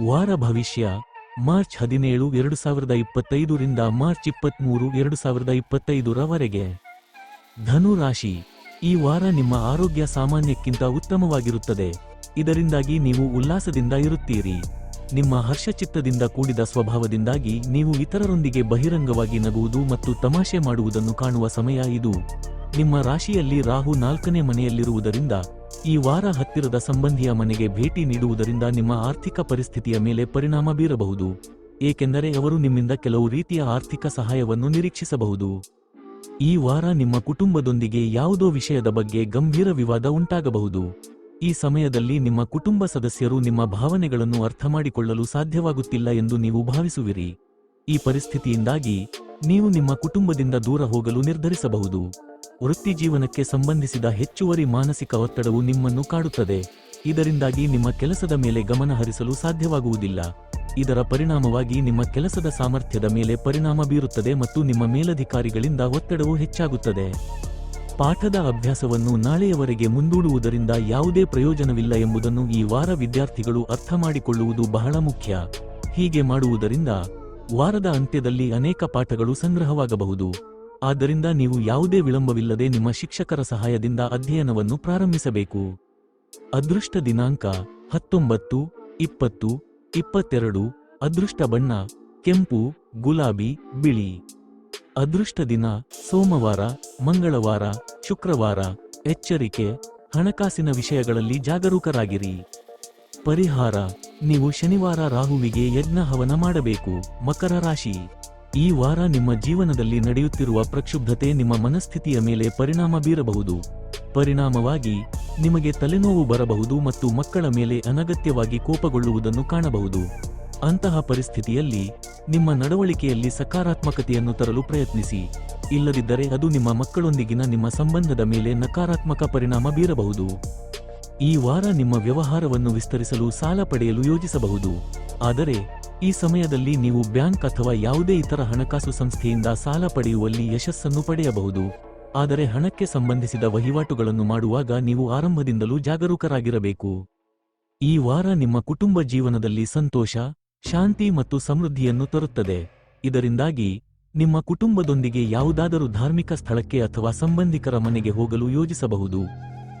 ವಾರ ಭವಿಷ್ಯ, ಮಾರ್ಚ್ ಹದಿನೇಳು, ಎರಡು ಸಾವಿರದ ಇಪ್ಪತ್ತೈದರಿಂದ ಮಾರ್ಚ್ ಇಪ್ಪತ್ಮೂರು, ಎರಡು ಸಾವಿರದ ಇಪ್ಪತ್ತೈದರವರೆಗೆ ಧನು ರಾಶಿ ಈ ವಾರ ನಿಮ್ಮ ಆರೋಗ್ಯ ಸಾಮಾನ್ಯಕ್ಕಿಂತ ಉತ್ತಮವಾಗಿರುತ್ತದೆ. ಇದರಿಂದಾಗಿ ನೀವು ಉಲ್ಲಾಸದಿಂದ ಇರುತ್ತೀರಿ. ನಿಮ್ಮ ಹರ್ಷಚಿತ್ತದಿಂದ ಕೂಡಿದ ಸ್ವಭಾವದಿಂದಾಗಿ ನೀವು ಇತರರೊಂದಿಗೆ ಬಹಿರಂಗವಾಗಿ ನಗುವುದು ಮತ್ತು ತಮಾಷೆ ಮಾಡುವುದನ್ನು ಕಾಣುವ ಸಮಯ ಇದು. ನಿಮ್ಮ ರಾಶಿಯಲ್ಲಿ ರಾಹು ನಾಲ್ಕನೇ ಮನೆಯಲ್ಲಿರುವುದರಿಂದ ಈ ವಾರ ಹತ್ತಿರದ ಸಂಬಂಧಿಯ ಮನೆಗೆ ಭೇಟಿ ನೀಡುವುದರಿಂದ ನಿಮ್ಮ ಆರ್ಥಿಕ ಪರಿಸ್ಥಿತಿಯ ಮೇಲೆ ಪರಿಣಾಮ ಬೀರಬಹುದು. ಏಕೆಂದರೆ ಅವರು ನಿಮ್ಮಿಂದ ಕೆಲವು ರೀತಿಯ ಆರ್ಥಿಕ ಸಹಾಯವನ್ನು ನಿರೀಕ್ಷಿಸಬಹುದು. ಈ ವಾರ ನಿಮ್ಮ ಕುಟುಂಬದೊಂದಿಗೆ ಯಾವುದೋ ವಿಷಯದ ಬಗ್ಗೆ ಗಂಭೀರ ವಿವಾದ ಉಂಟಾಗಬಹುದು. ಈ ಸಮಯದಲ್ಲಿ ನಿಮ್ಮ ಕುಟುಂಬ ಸದಸ್ಯರು ನಿಮ್ಮ ಭಾವನೆಗಳನ್ನು ಅರ್ಥಮಾಡಿಕೊಳ್ಳಲು ಸಾಧ್ಯವಾಗುತ್ತಿಲ್ಲ ಎಂದು ನೀವು ಭಾವಿಸುವಿರಿ. ಈ ಪರಿಸ್ಥಿತಿಯಿಂದಾಗಿ ನೀವು ನಿಮ್ಮ ಕುಟುಂಬದಿಂದ ದೂರ ಹೋಗಲು ನಿರ್ಧರಿಸಬಹುದು. ವೃತ್ತಿಜೀವನಕ್ಕೆ ಸಂಬಂಧಿಸಿದ ಹೆಚ್ಚುವರಿ ಮಾನಸಿಕ ಒತ್ತಡವು ನಿಮ್ಮನ್ನು ಕಾಡುತ್ತದೆ. ಇದರಿಂದಾಗಿ ನಿಮ್ಮ ಕೆಲಸದ ಮೇಲೆ ಗಮನ ಹರಿಸಲು ಸಾಧ್ಯವಾಗುವುದಿಲ್ಲ. ಇದರ ಪರಿಣಾಮವಾಗಿ ನಿಮ್ಮ ಕೆಲಸದ ಸಾಮರ್ಥ್ಯದ ಮೇಲೆ ಪರಿಣಾಮ ಬೀರುತ್ತದೆ ಮತ್ತು ನಿಮ್ಮ ಮೇಲಧಿಕಾರಿಗಳಿಂದ ಒತ್ತಡವು ಹೆಚ್ಚಾಗುತ್ತದೆ. ಪಾಠದ ಅಭ್ಯಾಸವನ್ನು ನಾಳೆಯವರೆಗೆ ಮುಂದೂಡುವುದರಿಂದ ಯಾವುದೇ ಪ್ರಯೋಜನವಿಲ್ಲ ಎಂಬುದನ್ನು ಈ ವಾರ ವಿದ್ಯಾರ್ಥಿಗಳು ಅರ್ಥಮಾಡಿಕೊಳ್ಳುವುದು ಬಹಳ ಮುಖ್ಯ. ಹೀಗೆ ಮಾಡುವುದರಿಂದ ವಾರದ ಅಂತ್ಯದಲ್ಲಿ ಅನೇಕ ಪಾಠಗಳು ಸಂಗ್ರಹವಾಗಬಹುದು. ಆದ್ದರಿಂದ ನೀವು ಯಾವುದೇ ವಿಳಂಬವಿಲ್ಲದೆ ನಿಮ್ಮ ಶಿಕ್ಷಕರ ಸಹಾಯದಿಂದ ಅಧ್ಯಯನವನ್ನು ಪ್ರಾರಂಭಿಸಬೇಕು. ಅದೃಷ್ಟ ದಿನಾಂಕ ಹತ್ತೊಂಬತ್ತು, ಇಪ್ಪತ್ತು, ಇಪ್ಪತ್ತೆರಡು, ಅದೃಷ್ಟ ಬಣ್ಣ, ಕೆಂಪು, ಗುಲಾಬಿ, ಬಿಳಿ. ಅದೃಷ್ಟ ದಿನ ಸೋಮವಾರ, ಮಂಗಳವಾರ, ಶುಕ್ರವಾರ. ಎಚ್ಚರಿಕೆ, ಹಣಕಾಸಿನ ವಿಷಯಗಳಲ್ಲಿ ಜಾಗರೂಕರಾಗಿರಿ. ಪರಿಹಾರ ನೀವು ಶನಿವಾರ ರಾಹುವಿಗೆ ಯಜ್ಞ ಹವನ ಮಾಡಬೇಕು. ಮಕರ ರಾಶಿ. ಈ ವಾರ ನಿಮ್ಮ ಜೀವನದಲ್ಲಿ ನಡೆಯುತ್ತಿರುವ ಪ್ರಕ್ಷುಬ್ಧತೆ ನಿಮ್ಮ ಮನಸ್ಥಿತಿಯ ಮೇಲೆ ಪರಿಣಾಮ ಬೀರಬಹುದು. ಪರಿಣಾಮವಾಗಿ, ನಿಮಗೆ ತಲೆನೋವು ಬರಬಹುದು ಮತ್ತು ಮಕ್ಕಳ ಮೇಲೆ ಅನಗತ್ಯವಾಗಿ ಕೋಪಗೊಳ್ಳುವುದನ್ನು ಕಾಣಬಹುದು. ಅಂತಹ ಪರಿಸ್ಥಿತಿಯಲ್ಲಿ, ನಿಮ್ಮ ನಡವಳಿಕೆಯಲ್ಲಿ ಸಕಾರಾತ್ಮಕತೆಯನ್ನು ತರಲು ಪ್ರಯತ್ನಿಸಿ. ಇಲ್ಲದಿದ್ದರೆ ಅದು ನಿಮ್ಮ ಮಕ್ಕಳೊಂದಿಗಿನ ನಿಮ್ಮ ಸಂಬಂಧದ ಮೇಲೆ ನಕಾರಾತ್ಮಕ ಪರಿಣಾಮ ಬೀರಬಹುದು. ಈ ವಾರ ನಿಮ್ಮ ವ್ಯವಹಾರವನ್ನು ವಿಸ್ತರಿಸಲು ಸಾಲ ಪಡೆಯಲು ಯೋಜಿಸಬಹುದು. ಆದರೆ, ಈ ಸಮಯದಲ್ಲಿ ನೀವು ಬ್ಯಾಂಕ್ ಅಥವಾ ಯಾವುದೇ ಇತರ ಹಣಕಾಸು ಸಂಸ್ಥೆಯಿಂದ ಸಾಲ ಪಡೆಯುವಲ್ಲಿ ಯಶಸ್ಸನ್ನು ಪಡೆಯಬಹುದು. ಆದರೆ ಹಣಕ್ಕೆ ಸಂಬಂಧಿಸಿದ ವಹಿವಾಟುಗಳನ್ನು ಮಾಡುವಾಗ ನೀವು ಆರಂಭದಿಂದಲೂ ಜಾಗರೂಕರಾಗಿರಬೇಕು. ಈ ವಾರ ನಿಮ್ಮ ಕುಟುಂಬ ಜೀವನದಲ್ಲಿ ಸಂತೋಷ, ಶಾಂತಿ ಮತ್ತು ಸಮೃದ್ಧಿಯನ್ನು ತರುತ್ತದೆ. ಇದರಿಂದಾಗಿ, ನಿಮ್ಮ ಕುಟುಂಬದೊಂದಿಗೆ ಯಾವುದಾದರೂ ಧಾರ್ಮಿಕ ಸ್ಥಳಕ್ಕೆ ಅಥವಾ ಸಂಬಂಧಿಕರ ಮನೆಗೆ ಹೋಗಲು ಯೋಜಿಸಬಹುದು.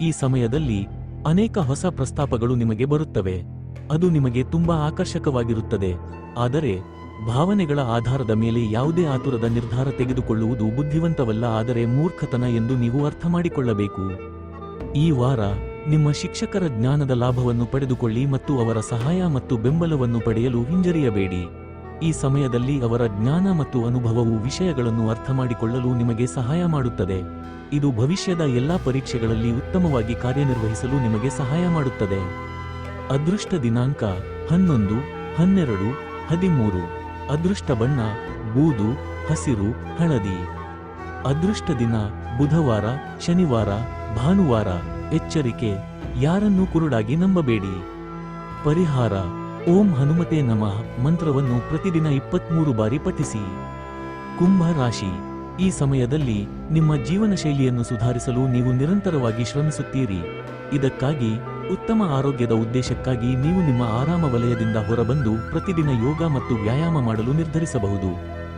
ಈ ಸಮಯದಲ್ಲಿ ಅನೇಕ ಹೊಸ ಪ್ರಸ್ತಾಪಗಳು ನಿಮಗೆ ಬರುತ್ತವೆ. ಅದು ನಿಮಗೆ ತುಂಬಾ ಆಕರ್ಷಕವಾಗಿರುತ್ತದೆ. ಆದರೆ, ಭಾವನೆಗಳ ಆಧಾರದ ಮೇಲೆ ಯಾವುದೇ ಆತುರದ ನಿರ್ಧಾರ ತೆಗೆದುಕೊಳ್ಳುವುದು ಬುದ್ಧಿವಂತವಲ್ಲ, ಆದರೆ ಮೂರ್ಖತನ ಎಂದು ನೀವು ಅರ್ಥ ಮಾಡಿಕೊಳ್ಳಬೇಕು. ಈ ವಾರ ನಿಮ್ಮ ಶಿಕ್ಷಕರ ಜ್ಞಾನದ ಲಾಭವನ್ನು ಪಡೆದುಕೊಳ್ಳಿ ಮತ್ತು ಅವರ ಸಹಾಯ ಮತ್ತು ಬೆಂಬಲವನ್ನು ಪಡೆಯಲು ಹಿಂಜರಿಯಬೇಡಿ. ಈ ಸಮಯದಲ್ಲಿ ಅವರ ಜ್ಞಾನ ಮತ್ತು ಅನುಭವವು ವಿಷಯಗಳನ್ನು ಅರ್ಥಮಾಡಿಕೊಳ್ಳಲು ನಿಮಗೆ ಸಹಾಯ ಮಾಡುತ್ತದೆ. ಇದು ಭವಿಷ್ಯದ ಎಲ್ಲಾ ಪರೀಕ್ಷೆಗಳಲ್ಲಿ ಉತ್ತಮವಾಗಿ ಕಾರ್ಯನಿರ್ವಹಿಸಲು ನಿಮಗೆ ಸಹಾಯ ಮಾಡುತ್ತದೆ. ಅದೃಷ್ಟ ದಿನಾಂಕ ಹನ್ನೊಂದು, ಹನ್ನೆರಡು, ಹದಿಮೂರು. ಅದೃಷ್ಟ ಬಣ್ಣ, ಬೂದು, ಹಸಿರು, ಹಳದಿ. ಅದೃಷ್ಟ ದಿನ ಬುಧವಾರ, ಶನಿವಾರ, ಭಾನುವಾರ. ಎಚ್ಚರಿಕೆ, ಯಾರನ್ನೂ ಕುರುಡಾಗಿ ನಂಬಬೇಡಿ. ಪರಿಹಾರ ಓಂ ಹನುಮತೆ ನಮಃ ಮಂತ್ರವನ್ನು ಪ್ರತಿದಿನ ಇಪ್ಪತ್ಮೂರು ಬಾರಿ ಪಠಿಸಿ. ಕುಂಭ ರಾಶಿ, ಈ ಸಮಯದಲ್ಲಿ ನಿಮ್ಮ ಜೀವನ ಶೈಲಿಯನ್ನು ಸುಧಾರಿಸಲು ನೀವು ನಿರಂತರವಾಗಿ ಶ್ರಮಿಸುತ್ತೀರಿ. ಇದಕ್ಕಾಗಿ ಉತ್ತಮ ಆರೋಗ್ಯದ ಉದ್ದೇಶಕ್ಕಾಗಿ ನೀವು ನಿಮ್ಮ ಆರಾಮ ವಲಯದಿಂದ ಹೊರಬಂದು ಪ್ರತಿದಿನ ಯೋಗ ಮತ್ತು ವ್ಯಾಯಾಮ ಮಾಡಲು ನಿರ್ಧರಿಸಬಹುದು.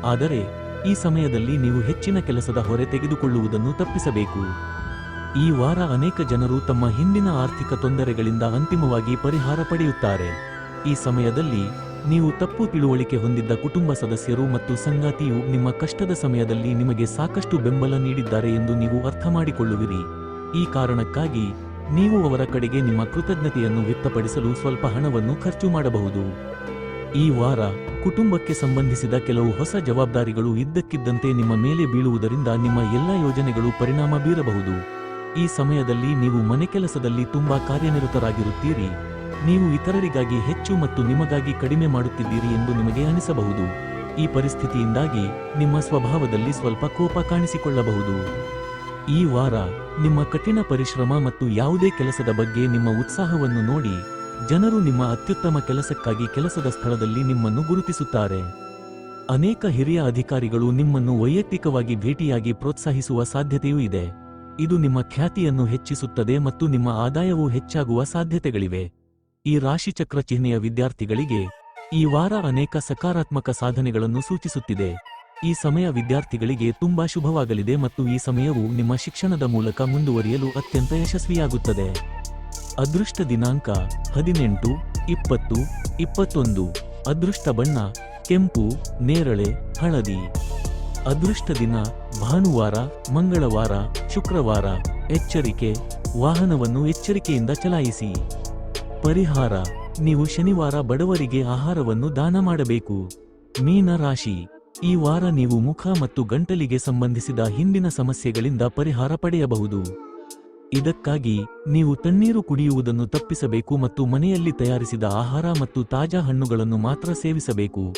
ಆದರೆ, ಈ ಸಮಯದಲ್ಲಿ ನೀವು ಹೆಚ್ಚಿನ ಕೆಲಸದ ಹೊರೆ ತೆಗೆದುಕೊಳ್ಳುವುದನ್ನು ತಪ್ಪಿಸಬೇಕು. ಈ ವಾರ ಅನೇಕ ಜನರು ತಮ್ಮ ಹಿಂದಿನ ಆರ್ಥಿಕ ತೊಂದರೆಗಳಿಂದ ಅಂತಿಮವಾಗಿ ಪರಿಹಾರ ಪಡೆಯುತ್ತಾರೆ. ಈ ಸಮಯದಲ್ಲಿ ನೀವು ತಪ್ಪು ತಿಳುವಳಿಕೆ ಹೊಂದಿದ್ದ ಕುಟುಂಬ ಸದಸ್ಯರು ಮತ್ತು ಸಂಗಾತಿಯು ನಿಮ್ಮ ಕಷ್ಟದ ಸಮಯದಲ್ಲಿ ನಿಮಗೆ ಸಾಕಷ್ಟು ಬೆಂಬಲ ನೀಡಿದ್ದಾರೆ ಎಂದು ನೀವು ಅರ್ಥ ಮಾಡಿಕೊಳ್ಳುವಿರಿ. ಈ ಕಾರಣಕ್ಕಾಗಿ ನೀವು ಅವರ ಕಡೆಗೆ ನಿಮ್ಮ ಕೃತಜ್ಞತೆಯನ್ನು ವ್ಯಕ್ತಪಡಿಸಲು ಸ್ವಲ್ಪ ಹಣವನ್ನು ಖರ್ಚು ಮಾಡಬಹುದು. ಈ ವಾರ ಕುಟುಂಬಕ್ಕೆ ಸಂಬಂಧಿಸಿದ ಕೆಲವು ಹೊಸ ಜವಾಬ್ದಾರಿಗಳು ಇದ್ದಕ್ಕಿದ್ದಂತೆ ನಿಮ್ಮ ಮೇಲೆ ಬೀಳುವುದರಿಂದ ನಿಮ್ಮ ಎಲ್ಲ ಯೋಜನೆಗಳು ಪರಿಣಾಮ ಬೀರಬಹುದು. ಈ ಸಮಯದಲ್ಲಿ ನೀವು ಮನೆ ಕೆಲಸದಲ್ಲಿ ತುಂಬಾ ಕಾರ್ಯನಿರತರಾಗಿರುತ್ತೀರಿ. ನೀವು ಇತರರಿಗಾಗಿ ಹೆಚ್ಚು ಮತ್ತು ನಿಮಗಾಗಿ ಕಡಿಮೆ ಮಾಡುತ್ತಿದ್ದೀರಿ ಎಂದು ನಿಮಗೆ ಅನಿಸಬಹುದು. ಈ ಪರಿಸ್ಥಿತಿಯಿಂದಾಗಿ ನಿಮ್ಮ ಸ್ವಭಾವದಲ್ಲಿ ಸ್ವಲ್ಪ ಕೋಪ ಕಾಣಿಸಿಕೊಳ್ಳಬಹುದು. ಈ ವಾರ ನಿಮ್ಮ ಕಠಿಣ ಪರಿಶ್ರಮ ಮತ್ತು ಯಾವುದೇ ಕೆಲಸದ ಬಗ್ಗೆ ನಿಮ್ಮ ಉತ್ಸಾಹವನ್ನು ನೋಡಿ, ಜನರು ನಿಮ್ಮ ಅತ್ಯುತ್ತಮ ಕೆಲಸಕ್ಕಾಗಿ ಕೆಲಸದ ಸ್ಥಳದಲ್ಲಿ ನಿಮ್ಮನ್ನು ಗುರುತಿಸುತ್ತಾರೆ. ಅನೇಕ ಹಿರಿಯ ಅಧಿಕಾರಿಗಳು ನಿಮ್ಮನ್ನು ವೈಯಕ್ತಿಕವಾಗಿ ಭೇಟಿಯಾಗಿ ಪ್ರೋತ್ಸಾಹಿಸುವ ಸಾಧ್ಯತೆಯೂ ಇದೆ. ಇದು ನಿಮ್ಮ ಖ್ಯಾತಿಯನ್ನು ಹೆಚ್ಚಿಸುತ್ತದೆ ಮತ್ತು ನಿಮ್ಮ ಆದಾಯವೂ ಹೆಚ್ಚಾಗುವ ಸಾಧ್ಯತೆಗಳಿವೆ. ಈ ರಾಶಿಚಕ್ರ ಚಿಹ್ನೆಯ ವಿದ್ಯಾರ್ಥಿಗಳಿಗೆ ಈ ವಾರ ಅನೇಕ ಸಕಾರಾತ್ಮಕ ಸಾಧನೆಗಳನ್ನು ಸೂಚಿಸುತ್ತಿದೆ. ಈ ಸಮಯ ವಿದ್ಯಾರ್ಥಿಗಳಿಗೆ ತುಂಬಾ ಶುಭವಾಗಲಿದೆ ಮತ್ತು ಈ ಸಮಯವು ನಿಮ್ಮ ಶಿಕ್ಷಣದ ಮೂಲಕ ಮುಂದುವರಿಯಲು ಅತ್ಯಂತ ಯಶಸ್ವಿಯಾಗುತ್ತದೆ. ಅದೃಷ್ಟ ದಿನಾಂಕ ಹದಿನೆಂಟು, ಇಪ್ಪತ್ತು, ಇಪ್ಪತ್ತೊಂದು. ಅದೃಷ್ಟ ಬಣ್ಣ ಕೆಂಪು, ನೇರಳೆ, ಹಳದಿ. ಅದೃಷ್ಟ ದಿನ ಭಾನುವಾರ, ಮಂಗಳವಾರ, ಶುಕ್ರವಾರ. ಎಚ್ಚರಿಕೆ ವಾಹನವನ್ನು ಎಚ್ಚರಿಕೆಯಿಂದ ಚಲಾಯಿಸಿ. ಪರಿಹಾರ. ನೀವು ಶನಿವಾರ ಬಡವರಿಗೆ ಆಹಾರವನ್ನು ದಾನ ಮಾಡಬೇಕು. ಮೀನ ರಾಶಿ. ಈ ವಾರ ನೀವು ಮುಖ ಮತ್ತು ಗಂಟಲಿಗೆ ಸಂಬಂಧಿಸಿದ ಹಿಂದಿನ ಸಮಸ್ಯೆಗಳಿಂದ ಪರಿಹಾರ ಪಡೆಯಬಹುದು. ಇದಕ್ಕಾಗಿ ನೀವು ತಣ್ಣೀರು ಕುಡಿಯುವುದನ್ನು ತಪ್ಪಿಸಬೇಕು ಮತ್ತು ಮನೆಯಲ್ಲಿ ತಯಾರಿಸಿದ ಆಹಾರ ಮತ್ತು ತಾಜಾ ಹಣ್ಣುಗಳನ್ನು ಮಾತ್ರ ಸೇವಿಸಬೇಕು.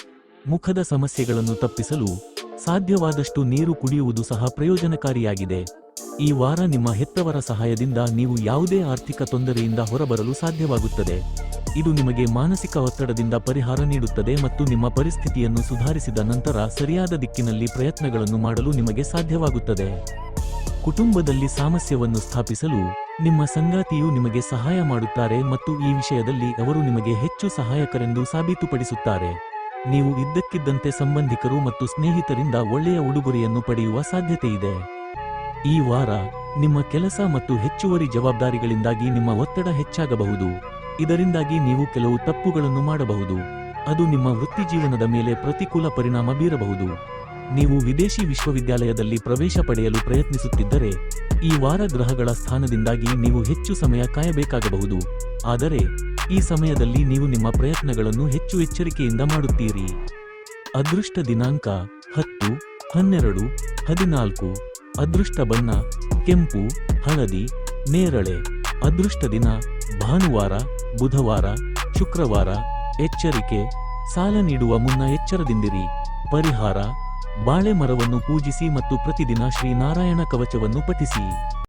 ಮುಖದ ಸಮಸ್ಯೆಗಳನ್ನು ತಪ್ಪಿಸಲು ಸಾಧ್ಯವಾದಷ್ಟು ನೀರು ಕುಡಿಯುವುದು ಸಹ ಪ್ರಯೋಜನಕಾರಿಯಾಗಿದೆ. ಈ ವಾರ ನಿಮ್ಮ ಹೆತ್ತವರ ಸಹಾಯದಿಂದ ನೀವು ಯಾವುದೇ ಆರ್ಥಿಕ ತೊಂದರೆಯಿಂದ ಹೊರಬರಲು ಸಾಧ್ಯವಾಗುತ್ತದೆ. ಇದು ನಿಮಗೆ ಮಾನಸಿಕ ಒತ್ತಡದಿಂದ ಪರಿಹಾರ ನೀಡುತ್ತದೆ ಮತ್ತು ನಿಮ್ಮ ಪರಿಸ್ಥಿತಿಯನ್ನು ಸುಧಾರಿಸಿದ ನಂತರ ಸರಿಯಾದ ದಿಕ್ಕಿನಲ್ಲಿ ಪ್ರಯತ್ನಗಳನ್ನು ಮಾಡಲು ನಿಮಗೆ ಸಾಧ್ಯವಾಗುತ್ತದೆ. ಕುಟುಂಬದಲ್ಲಿ ಸಾಮಸ್ಯವನ್ನು ಸ್ಥಾಪಿಸಲು ನಿಮ್ಮ ಸಂಗಾತಿಯು ನಿಮಗೆ ಸಹಾಯ ಮಾಡುತ್ತಾರೆ ಮತ್ತು ಈ ವಿಷಯದಲ್ಲಿ ಅವರು ನಿಮಗೆ ಹೆಚ್ಚು ಸಹಾಯಕರೆಂದು ಸಾಬೀತುಪಡಿಸುತ್ತಾರೆ. ನೀವು ಇದ್ದಕ್ಕಿದ್ದಂತೆ ಸಂಬಂಧಿಕರು ಮತ್ತು ಸ್ನೇಹಿತರಿಂದ ಒಳ್ಳೆಯ ಉಡುಗೊರೆಯನ್ನು ಪಡೆಯುವ ಸಾಧ್ಯತೆಯಿದೆ. ಈ ವಾರ ನಿಮ್ಮ ಕೆಲಸ ಮತ್ತು ಹೆಚ್ಚುವರಿ ಜವಾಬ್ದಾರಿಗಳಿಂದಾಗಿ ನಿಮ್ಮ ಒತ್ತಡ ಹೆಚ್ಚಾಗಬಹುದು. ಇದರಿಂದಾಗಿ ನೀವು ಕೆಲವು ತಪ್ಪುಗಳನ್ನು ಮಾಡಬಹುದು. ಅದು ನಿಮ್ಮ ವೃತ್ತಿಜೀವನದ ಮೇಲೆ ಪ್ರತಿಕೂಲ ಪರಿಣಾಮ ಬೀರಬಹುದು. ನೀವು ವಿದೇಶಿ ವಿಶ್ವವಿದ್ಯಾಲಯದಲ್ಲಿ ಪ್ರವೇಶ ಪಡೆಯಲು ಪ್ರಯತ್ನಿಸುತ್ತಿದ್ದರೆ, ಈ ವಾರ ಗ್ರಹಗಳ ಸ್ಥಾನದಿಂದಾಗಿ ನೀವು ಹೆಚ್ಚು ಸಮಯ ಕಾಯಬೇಕಾಗಬಹುದು. ಆದರೆ, ಈ ಸಮಯದಲ್ಲಿ ನೀವು ನಿಮ್ಮ ಪ್ರಯತ್ನಗಳನ್ನು ಹೆಚ್ಚು ಎಚ್ಚರಿಕೆಯಿಂದ ಮಾಡುತ್ತೀರಿ. ಅದೃಷ್ಟ ದಿನಾಂಕ ಹತ್ತು, ಹನ್ನೆರಡು, ಹದಿನಾಲ್ಕು ಅದೃಷ್ಟ ಬಣ್ಣ, ಕೆಂಪು, ಹಳದಿ, ನೇರಳೆ. ಅದೃಷ್ಟ ದಿನ, ಭಾನುವಾರ, ಬುಧವಾರ, ಶುಕ್ರವಾರ. ಎಚ್ಚರಿಕೆ, ಸಾಲ ನೀಡುವ ಮುನ್ನ ಎಚ್ಚರದಿಂದಿರಿ. ಪರಿಹಾರ ಬಾಳೆ ಮರವನ್ನು ಪೂಜಿಸಿ ಮತ್ತು ಪ್ರತಿದಿನ ಶ್ರೀನಾರಾಯಣ ಕವಚವನ್ನು ಪಠಿಸಿ.